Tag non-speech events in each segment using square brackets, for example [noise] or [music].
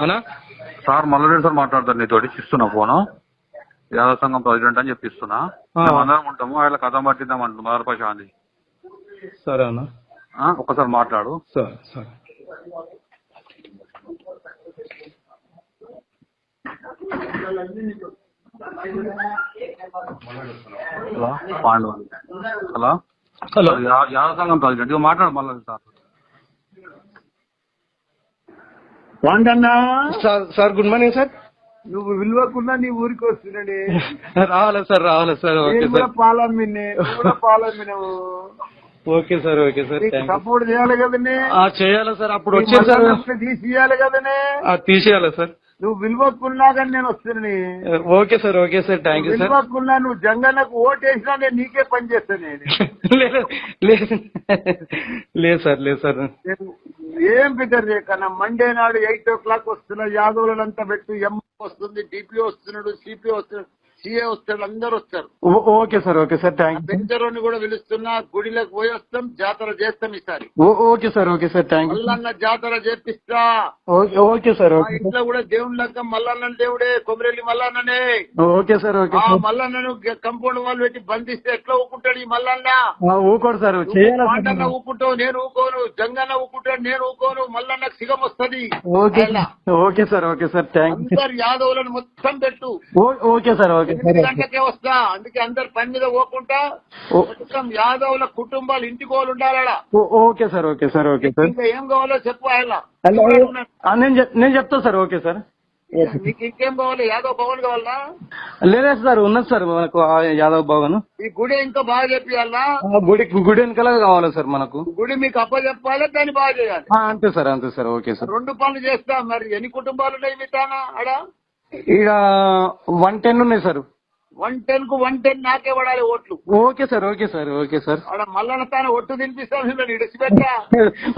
అనా sir Malla Reddy sir మాట్లాడతారు నీతోటి. ఇస్తున్నా ఫోను. యాదవ సంఘం ప్రెసిడెంట్ అని చెప్పిస్తున్నా. అందరం ఉంటాము. ఆయన కథ పట్టిద్దాం అంటుంది మదర్ ప్రశాంతి సరే అన్న. ఆ, ఒక్కసారి మాట్లాడు. సరే సరే. Hello Pandu hello? Hello. Yadava సంఘం ప్రెసిడెంట్. ఇక మాట్లాడు Mallareddy sir. వాండన్నా? Sir sir good morning sir. నువ్వు విలువకుండా నీ ఊరికి వస్తున్నాడే. రావాలా సార్ రావాలా సార్ ఓకే సార్. కూడా పాలమ్మినవు okay sir okay sir support చేయాలి కదనే. ఆ, చేయాలా సార్ అప్పుడు నీ వచ్చేది సార్. మల్లన్నకి తీసి ఇయ్యాలి కదనే. ఆ, తీసేయాలా సార్. నువ్వు విలువకున్నా కానీ నేను వస్తున్నాను. Okay sir okay sir thank you sir. విలువకున్నా నువ్వు జంగన్నకు ఓటేసినా నేను నీకే పని చేస్తాను. [laughs] లేదు లేదు. సార్ లేదు సార్. ఏం ఫిగర్ కన్నా మండే నాడు ఎయిట్ ఓ క్లాక్ వస్తున్నా యాదవులంతా పెట్టు ఎం వస్తుంది డిపి వస్తున్నాడు సిపి వస్తున్నాడు. సిఏ వస్తాడు అందరు వస్తారు. Okay sir okay sir thank you. బెంచరోని కూడా పిలుస్తున్నా గుడిలోకి పోయి వస్తాం జాతర చేస్తాం ఈసారి. Okay sir okay sir thank you. Mallanna జాతర చేపిస్తా. ఓకే సార్ ఇంట్లో కూడా దేవుని లెక్క మల్లన్న దేవుడే Komuravelli మల్లన్ననే. Okay sir okay sir. మల్లన్నను compound వాళ్ళు పెట్టి బంధిస్తే ఎట్లా ఊకుంటాడు ఈ మల్లన్న? ఊకోడు సార్ సార్ ఊకుంటావు నేను ఊకోను జంగన్న ఊకుంటాడు నేను ఊకోను మల్లన్నకు సిగం వస్తది. Okay. Okay sir okay sir thank you. అందరు యాదవులను మొత్తం పెట్టు. ఓకే సార్ ఓకే ఎనిమిది గంటలకే వస్తా. అందుకే అందరు పని మీద పోకుండా మొత్తం యాదవుల కుటుంబాలు ఇంటికి వాళ్ళు ఉండాలా okay sir okay sir okay sir. ఇంకా ఏం కావాలో చెప్పు ఆయన. నేను చెప్- నేను చెప్తా సార్ ఓకే సార్. నీకు ఇంకేం కావాలి? యాదవ్ భవన్ కావాలా? లేదా సార్ ఉన్నది సార్ మనకు యాదవ్ భవన్. ఈ గుడి ఇంకా బాగా చెప్పియాలా? ఆ, గుడి గుడి వెనకాల కావాలి సార్ మనకు? గుడి మీకు అప్ప చెప్పాలి దాన్ని బాగా చేయాలి. అంతే సార్ అంతే సార్ ఓకే సార్. రెండు పనులు చేస్తా మరి ఎన్ని కుటుంబాలు ఉన్నాయి మీ తాన? ఆడ? ఇక వన్ టెన్ ఉన్నాయి సార్. వన్ టెన్కు వన్ టెన్ నాకే పడాలి ఓట్లు. Okay sir okay sir okay sir. Mallanna తాన ఒట్టు తినిపిస్తాను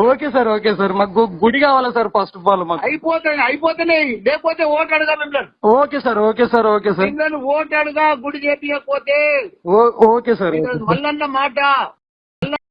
ఓకే సార్ ఓకే సార్. మాకు గుడి కావాలా సార్ ఫస్ట్ ఆఫ్ ఆల్ మాకు? అయిపోతాయి అయిపోతున్నాయి లేకపోతే ఓటు అడగా మిమ్మల్ని. Okay sir okay sir okay sir. మిమ్మల్ని ఓటు అడగా గుడి చేపించకపోతే okay sir okay sir. Mallanna మాట.